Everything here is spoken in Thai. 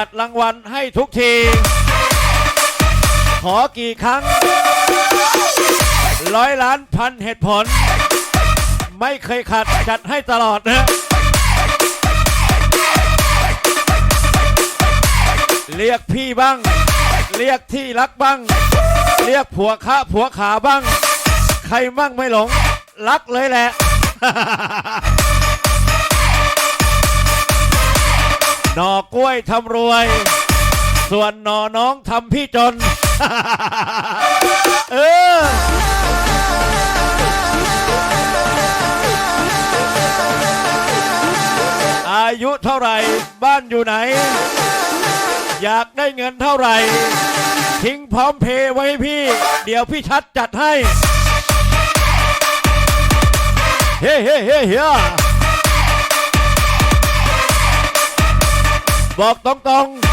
จัดรางวัลให้ทุกที ขอกี่ครั้ง ร้อยล้านพันเหตุผล ไม่เคยขัดจัดให้ตลอดนะเรียกพี่บ้าง เรียกที่รักบ้าง เรียกผัวข้าผัวขาบ้าง ใครมั่งไม่หลง รักเลยแหละ หน่อกล้วยทำรวย ส่วนหน่อน้องทำพี่จน เอออายุเท่าไหร่ บ้านอยู่ไหน อยากได้เงินเท่าไหร่ ทิ้งพร้อมเพย์ไว้ให้พี่ เดี๋ยวพี่ชัดจัดให้ เฮ้เฮ้เฮ้เฮ้ บอกตรงๆ